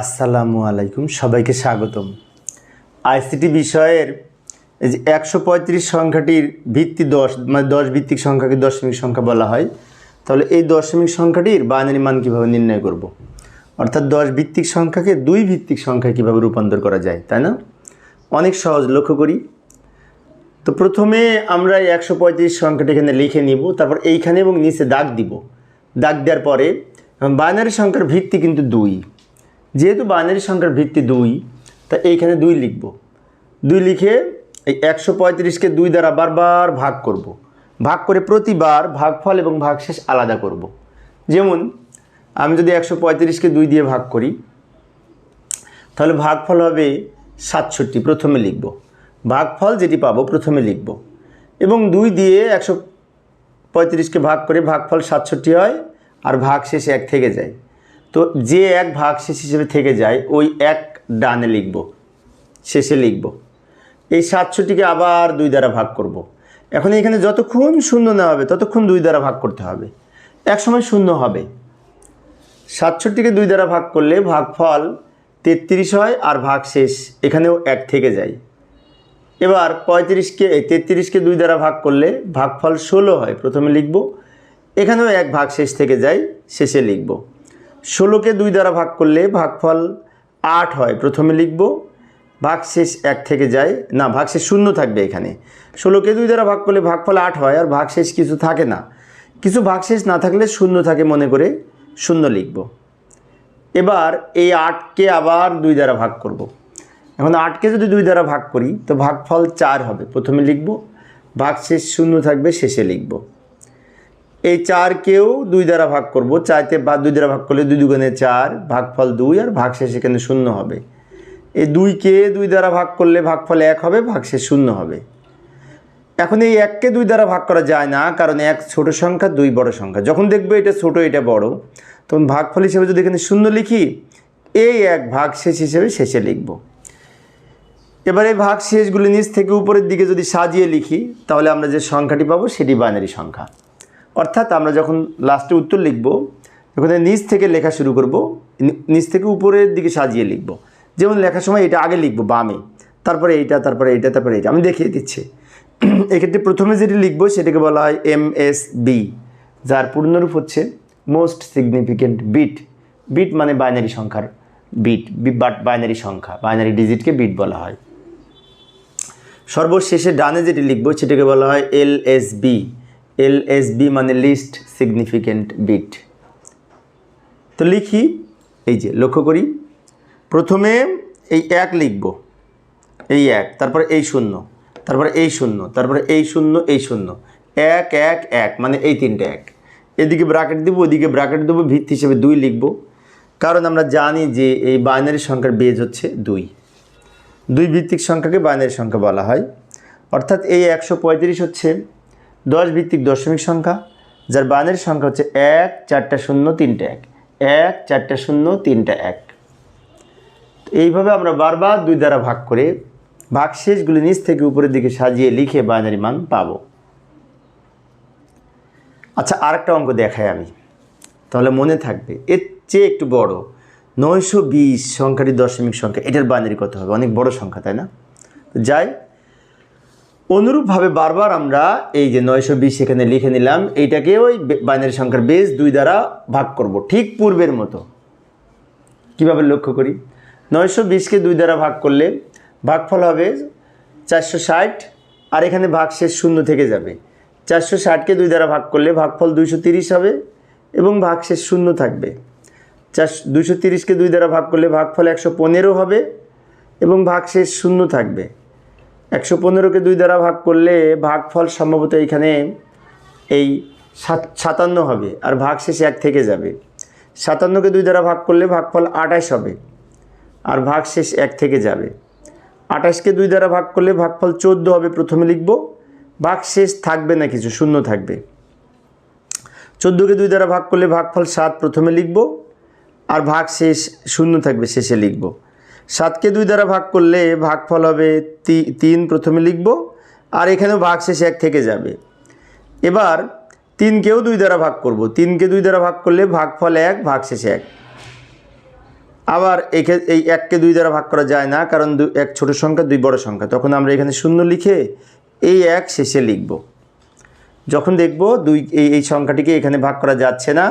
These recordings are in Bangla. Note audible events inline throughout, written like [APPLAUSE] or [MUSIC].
আসসালামু আলাইকুম, সবাইকে স্বাগতম। আইসিটি বিষয়ের এই যে একশো পঁয়ত্রিশ সংখ্যাটির ভিত্তি দশ মানে দশ ভিত্তিক সংখ্যাকে দশমিক সংখ্যা বলা হয়, তাহলে এই দশমিক সংখ্যাটির বাইনারি মান কীভাবে নির্ণয় করব। অর্থাৎ দশ ভিত্তিক সংখ্যাকে দুই ভিত্তিক সংখ্যায় কীভাবে রূপান্তর করা যায়, তাই না? অনেক সহজ, লক্ষ্য করি। তো প্রথমে আমরা এই একশো পঁয়ত্রিশ সংখ্যাটি এখানে লিখে নিব, তারপর এইখানে এবং নিচে দাগ দিব। দাগ দেওয়ার পরে বাইনারি সংখ্যার ভিত্তি কিন্তু দুই। যেহেতু বাইনারি সংখ্যার ভিত্তি দুই, তা এইখানে দুই লিখব দুই লিখে এই একশো পঁয়ত্রিশকে দুই দ্বারা বারবার ভাগ করব। ভাগ করে প্রতিবার ভাগফল এবং ভাগশেষ আলাদা করব। যেমন, আমি যদি একশো পঁয়ত্রিশকে দুই দিয়ে ভাগ করি, তাহলে ভাগফল হবে সাতষট্টি, প্রথমে লিখব ভাগফল যেটি পাবো, প্রথমে লিখব এবং দুই দিয়ে একশো পঁয়ত্রিশকে ভাগ করে ভাগফল সাতষট্টি হয়, আর ভাগ শেষে এক থেকে যায় তো যে এক ভাগ শেষ হিসেবে থেকে যায়, ওই এক ডানে লিখব, শেষে লিখব। এই সাতষট্টিকে আবার দুই দ্বারা ভাগ করব। এখন এখানে যতক্ষণ শূন্য নেওয়া হবে, ততক্ষণ দুই দ্বারা ভাগ করতে হবে। এক সময় শূন্য হবে। সাতষট্টিকে দুই দ্বারা ভাগ করলে ভাগফল তেত্রিশ হয় আর ভাগ শেষ এখানেও এক থেকে যায়। এবার পঁয়ত্রিশকে তেত্রিশকে দুই দ্বারা ভাগ করলে ভাগফল ষোলো হয়, প্রথমে লিখব। এখানেও এক ভাগ শেষ থেকে যায়, শেষে লিখব। ষোলোকে দুই দ্বারা ভাগ করলে ভাগফল আট হয়। প্রথমে লিখব, ভাগশেষ এক থেকে যায়। না, ভাগশেষ শূন্য থাকবে এখানে। ষোলোকে দুই দ্বারা ভাগ করলে ভাগফল আট হয় আর ভাগশেষ কিছু থাকে না। কিছু ভাগশেষ না থাকলে শূন্য থাকে মনে করে শূন্য লিখব। এবার এই আটকে আবার দুই দ্বারা ভাগ করব। এখন আটকে যদি দুই দ্বারা ভাগ করি, তো ভাগফল চার হবে। প্রথমে লিখব, ভাগশেষ শূন্য থাকবে, শেষে লিখব। এই চারকেও দুই দ্বারা ভাগ করব। চারতে বা দুই দ্বারা ভাগ করলে দুই দুগুণে চার, ভাগফল দুই আর ভাগশেষ এখানে শূন্য হবে। এই দুইকে দুই দ্বারা ভাগ করলে ভাগফল এক হবে, ভাগশেষ শূন্য হবে। এখন এই এককে দুই দ্বারা ভাগ করা যায় না, কারণ এক ছোট সংখ্যা, দুই বড় সংখ্যা। যখন দেখবে এটা ছোট, এটা বড়, তখন ভাগফল হিসেবে যদি এখানে শূন্য লিখি, এই এক ভাগ শেষ হিসেবে শেষে লিখব। এবারে ভাগ শেষগুলি নিচ থেকে উপরের দিকে যদি সাজিয়ে লিখি, তাহলে আমরা যে সংখ্যাটি পাবো, সেটি বাইনারি সংখ্যা। অর্থাৎ আমরা যখন লাস্টে উত্তর লিখব এই নিচ থেকে লেখা শুরু করব নিচ থেকে উপরের দিকে সাজিয়ে লিখব। যেমন লেখার সময় এটা আগে লিখব, বামে। তারপরে এইটা তারপরে এইটা তারপরে এইটা। আমি দেখিয়ে দিচ্ছি। [CLEARS THROAT] এক্ষেত্রে প্রথমে যেটি লিখব, সেটাকে বলা হয় এম এস বি যার পূর্ণরূপ হচ্ছে মোস্ট সিগনিফিকেন্ট বিট বিট মানে বাইনারি সংখ্যার বিট বাট বাইনারি সংখ্যা বাইনারি ডিজিটকে বিট বলা হয়। সর্বশেষে ডানে যেটি লিখব, সেটাকে বলা হয় L S B L S B মানে লিস্ট সিগনিফিকেন্ট বিট তো লিখি, এই যে লক্ষ্য করি। প্রথমে এই এক লিখব। এই এক, তারপরে এই শূন্য, তারপরে এই শূন্য, তারপরে এই শূন্য এই শূন্য। এক এক এক মানে এই তিনটে এক। এদিকে ব্রাকেট দেবো, ওদিকে ব্রাকেট দেবো, ভিত্তি হিসেবে দুই লিখব। কারণ আমরা জানি যে এই বাইনারি সংখ্যার বেজ হচ্ছে দুই। দুই ভিত্তিক সংখ্যাকে বাইনারি সংখ্যা বলা হয়। অর্থাৎ এই একশো পঁয়ত্রিশ হচ্ছে দশ ভিত্তিক দশমিক সংখ্যা, যার বাইনারি সংখ্যা হচ্ছে এক, চারটা শূন্য, তিনটা এক। এক, চারটা শূন্য, তিনটা এক। এইভাবে আমরা বারবার দুই দ্বারা ভাগ করে ভাগশেষগুলি নিচ থেকে উপরের দিকে সাজিয়ে লিখে বাইনারি মান পাবো। আচ্ছা আরেকটা অঙ্ক দেখাই আমি। তাহলে মনে থাকবে, এর চেয়ে একটু বড়। নয়শো বিশ সংখ্যাটি দশমিক সংখ্যা, এটার বাইনারি কত হবে? অনেক বড় সংখ্যা, তাই না? যাই অনুরূপভাবে বারবার আমরা এই যে নয়শো বিশ এখানে লিখে নিলাম, এইটাকে ওই বাইনারি সংখ্যার বেস দুই দ্বারা ভাগ করব। ঠিক পূর্বের মতো। কীভাবে লক্ষ্য করি? নয়শো বিশকে দুই দ্বারা ভাগ করলে ভাগফল হবে চারশো ষাট, আর এখানে ভাগ শেষ শূন্য থেকে যাবে। চারশো ষাটকে দুই দ্বারা ভাগ করলে ভাগফল দুইশো তিরিশ হবে এবং ভাগ শেষ শূন্য থাকবে। চার, দুইশো তিরিশকে দুই দ্বারা ভাগ করলে ভাগফল একশো পনেরো হবে এবং ভাগ শেষ শূন্য থাকবে। একশো পনেরোকে দুই দ্বারা ভাগ করলে ভাগফল সম্ভবত এইখানে এই সাত, সাতান্ন হবে, আর ভাগ শেষে এক থেকে যাবে। সাতান্নকে দুই দ্বারা ভাগ করলে ভাগফল আঠাশ হবে, আর ভাগ শেষ এক থেকে যাবে। আঠাশকে দুই দ্বারা ভাগ করলে ভাগফল চোদ্দ হবে, প্রথমে লিখব, ভাগ শেষ থাকবে না কিছু, শূন্য থাকবে। চোদ্দোকে দুই দ্বারা ভাগ করলে ভাগফল সাত, প্রথমে লিখব, আর ভাগ শেষ শূন্য থাকবে, শেষে লিখব। সাতকে দুই দ্বারা ভাগ করলে ভাগফল হবে তিন প্রথমে লিখব, আর এখানেও ভাগ শেষ এক থেকে যাবে। এবার তিনকেও দুই দ্বারা ভাগ করব। তিনকে দুই দ্বারা ভাগ করলে ভাগফল এক, ভাগ শেষে এক। আবার এখে, এই এককে দুই দ্বারা ভাগ করা যায় না, কারণ দু, এক ছোট সংখ্যা, দুই বড় সংখ্যা। তখন আমরা এখানে শূন্য লিখে এই এক শেষে লিখব। যখন দেখব দুই, এই এই সংখ্যাটিকে এখানে ভাগ করা যাচ্ছে না,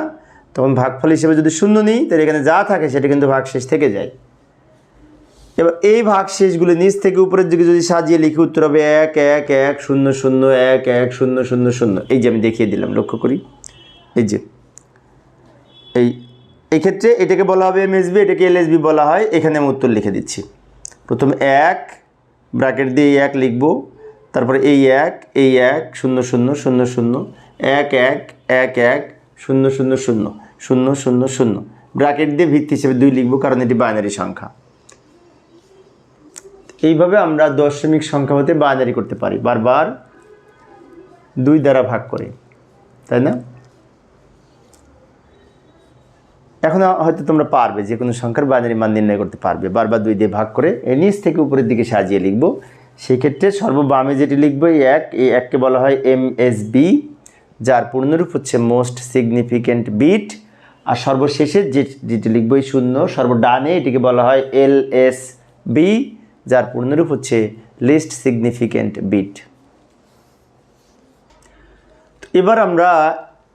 তখন ভাগফল হিসেবে যদি শূন্য নিই, তাহলে এখানে যা থাকে সেটা কিন্তু ভাগ শেষ থেকে যায়। এবার এই ভাগ শেষগুলো নিচ থেকে উপরের দিকে যদি সাজিয়ে লিখি, উত্তর হবে এক এক এক, শূন্য শূন্য, এক এক, শূন্য শূন্য শূন্য। এই যে আমি দেখিয়ে দিলাম, লক্ষ্য করি। এই যে, এই, এক্ষেত্রে এটাকে বলা হবে এমএসবি, এটাকে এলএসবি বলা হয়। এখানে আমি উত্তর লিখে দিচ্ছি। প্রথমে এক, ব্র্যাকেট দিয়ে এই এক লিখব। তারপরে এই এক এই এক, শূন্য শূন্য শূন্য শূন্য, এক এক এক এক, শূন্য শূন্য শূন্য শূন্য শূন্য শূন্য। ব্র্যাকেট দিয়ে ভিত্তি হিসেবে দুই লিখব, কারণ এটি বাইনারি সংখ্যা। এইভাবে আমরা দশমিক সংখ্যা হতে বাইনারি করতে পারি। বারবার দুই দ্বারা ভাগ করে, তাই না? এখন হয়তো তোমরা পারবে, যে কোনো সংখ্যার বাইনারি মান নির্ণয় করতে পারবে। বারবার দুই দিয়ে ভাগ করে এ নিচ থেকে উপরের দিকে সাজিয়ে লিখব। সেক্ষেত্রে সর্ববামে যেটি লিখব, এই এক, এই এককে বলা হয় এম এস বি যার পূর্ণরূপ হচ্ছে মোস্ট সিগনিফিক্যান্ট বিট আর সর্বশেষে যে যেটি লিখব, এই শূন্য, সর্বডানে এটিকে বলা হয় এল এস বি যার পূর্ণরূপ হচ্ছে লিস্ট সিগনিফিক্যান্ট বিট এবার আমরা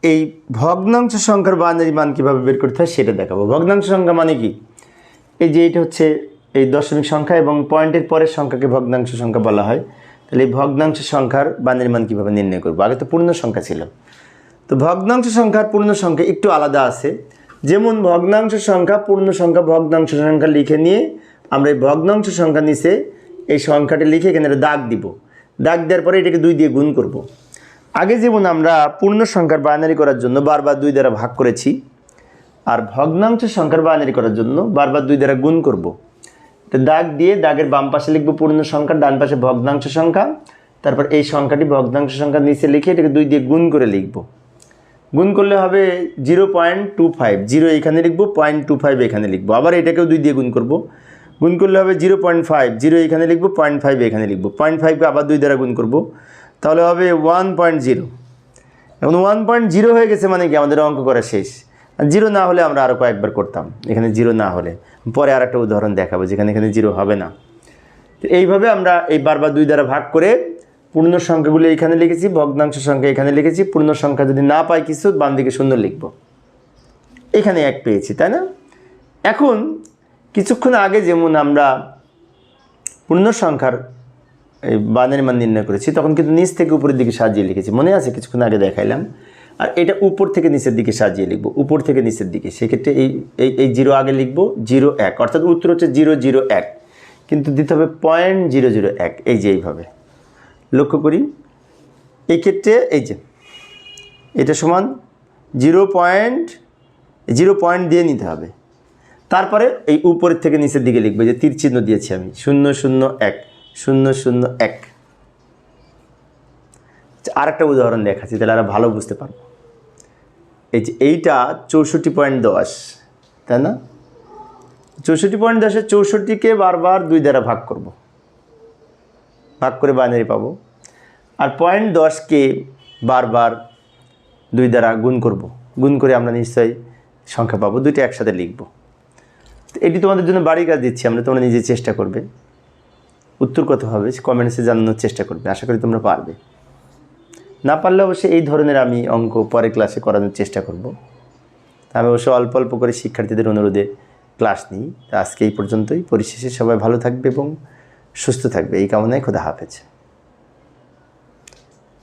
এই ভগ্নাংশ সংখ্যার বাইনারি মান কীভাবে বের করতে হয় সেটা দেখাবো। ভগ্নাংশ সংখ্যা মানে কি? এই যে এটা হচ্ছে এই দশমিক সংখ্যা এবং পয়েন্টের পরের সংখ্যাকে ভগ্নাংশ সংখ্যা বলা হয়। তাহলে এই ভগ্নাংশ সংখ্যার বাইনারি মান কীভাবে নির্ণয় করব? আগে তো পূর্ণ সংখ্যা ছিল। তো ভগ্নাংশ সংখ্যার পূর্ণ সংখ্যা একটু আলাদা আছে। যেমন ভগ্নাংশ সংখ্যা পূর্ণ সংখ্যা ভগ্নাংশ সংখ্যা লিখে নিয়ে আমরা এই ভগ্নাংশ সংখ্যা নিচে এই সংখ্যাটি লিখে এখানে দাগ দিব দাগ দেওয়ার পরে এটাকে দুই দিয়ে গুণ করব। আগে যেমন আমরা পূর্ণ সংখ্যার বাইনারি করার জন্য বারবার দুই দ্বারা ভাগ করেছি, আর ভগ্নাংশ সংখ্যার বাইনারি করার জন্য বারবার দুই দ্বারা গুণ করব। তো দাগ দিয়ে দাগের বাম পাশে লিখব পূর্ণ সংখ্যা, ডান পাশে ভগ্নাংশ সংখ্যা, তারপর এই সংখ্যাটি ভগ্নাংশ সংখ্যা নিচে লিখে এটাকে দুই দিয়ে গুণ করে লিখব গুণ করলে হবে zero point two five zero এখানে লিখব পয়েন্ট টু ফাইভ এখানে লিখব আবার এটাকেও দুই দিয়ে গুণ করব গুণ করলে হবে জিরো পয়েন্ট ফাইভ। জিরো এখানে লিখব, পয়েন্ট ফাইভ এখানে লিখব। পয়েন্ট ফাইভকে আবার দুই দ্বারা গুণ করব। তাহলে হবে ওয়ান পয়েন্ট জিরো। এখন ওয়ান পয়েন্ট জিরো হয়ে গেছে মানে কি? আমাদের অঙ্ক করা শেষ। জিরো না হলে আমরা আরও কয়েকবার করতাম। এখানে জিরো না হলে। পরে আর একটা উদাহরণ দেখাবো যেখানে এখানে জিরো হবে না। তো এইভাবে আমরা এই বারবার দুই দ্বারা ভাগ করে পূর্ণ সংখ্যাগুলো এখানে লিখেছি, ভগ্নাংশ সংখ্যা এখানে লিখেছি, পূর্ণ সংখ্যা যদি না পাই কিছু, বাম দিকে শূন্য লিখব। এখানে এক পেয়েছি, তাই না? এখন কিছুক্ষণ আগে যেমন আমরা পূর্ণ সংখ্যার এই বানের মান নির্ণয় করেছি, তখন কিন্তু নিচ থেকে উপরের দিকে সাজিয়ে লিখেছি। মনে আছে? কিছুক্ষণ আগে দেখাইলাম। আর এটা উপর থেকে নিচের দিকে সাজিয়ে লিখব। উপর থেকে নিচের দিকে। সেক্ষেত্রে এই এই এই জিরো আগে লিখব, জিরো এক। অর্থাৎ উত্তর হচ্ছে জিরো জিরো এক। কিন্তু দিতে হবে পয়েন্ট জিরো জিরো এক। এই যে এইভাবে। লক্ষ্য করি। এই ক্ষেত্রে এই যে, এটা সমান জিরো পয়েন্ট জিরো পয়েন্ট দিয়ে নিতে হবে। তারপরে এই উপরের থেকে নিচের দিকে লিখবে যে তীর চিহ্ন দিয়েছি আমি। শূন্য শূন্য, এক। শূন্য শূন্য, এক। আর একটা উদাহরণ দেখাচ্ছি, তাহলে আরও ভালো বুঝতে পারব। এই যে এইটা চৌষট্টি পয়েন্ট দশ, তাই না? চৌষট্টি পয়েন্ট দশে চৌষট্টিকে বারবার দুই দ্বারা ভাগ করব। ভাগ করে বাইনারি পাবো। আর পয়েন্ট দশকে বারবার দুই দ্বারা গুণ করব। গুণ করে আমরা নিশ্চয়ই সংখ্যা পাবো। দুইটা একসাথে লিখব। এটি তোমাদের জন্য বাড়ির কাজ দিচ্ছি, আমরা তোমরা নিজে চেষ্টা করবে। উত্তর কত হবে? কমেন্টসে জানানোর চেষ্টা করবে, আশা করি তোমরা পারবে। না পারলে অবশ্যই এই ধরনের আমি অঙ্ক পরে ক্লাসে করানোর চেষ্টা করব। আমি অবশ্য অল্প অল্প করে শিক্ষার্থীদের অনুরোধে ক্লাস নিই। আজকে এই পর্যন্তই। পরিশেষে সবাই ভালো থাকবে এবং সুস্থ থাকবে। এই কামনায় খোদা হাফেজ।